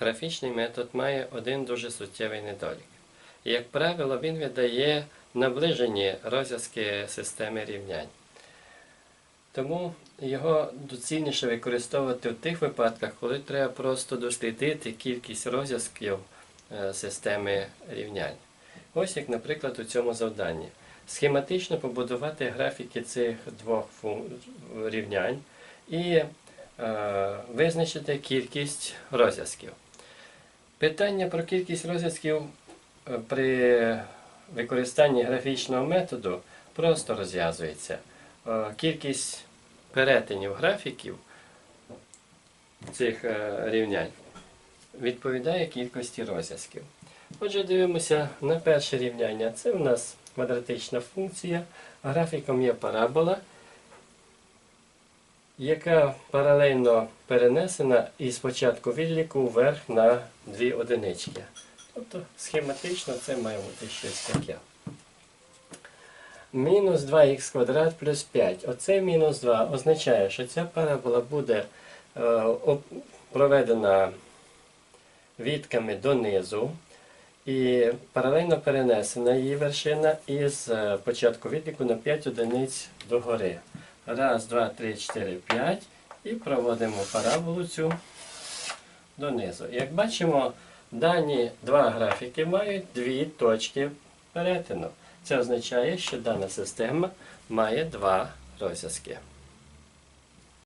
графічний метод має один дуже суттєвий недолік. Як правило, він видає наближені розв'язки системи рівнянь. Тому його доцільніше використовувати в тих випадках, коли треба просто дослідити кількість розв'язків е, системи рівнянь. Ось як, наприклад, у цьому завданні. Схематично побудувати графіки цих двох рівнянь і е, визначити кількість розв'язків. Питання про кількість розв'язків е, при використанні графічного методу просто розв'язується. Е, Кількість перетинів графіків цих е, рівнянь відповідає кількості розв'язків. Отже, дивимося на перше рівняння. Це у нас квадратична функція. Графіком є парабола, яка паралельно перенесена із початку відліку вверх на дві одинички. Тобто схематично це має бути щось таке. Мінус 2х квадрат плюс 5. Оце мінус 2 означає, що ця парабола буде е, проведена відками донизу і паралельно перенесена її вершина із е, початку відліку на 5 одиниць догори. Раз, два, три, чотири, п'ять. І проводимо параболу цю донизу. Як бачимо, дані два графіки мають дві точки перетину. Це означає, що дана система має два розв'язки.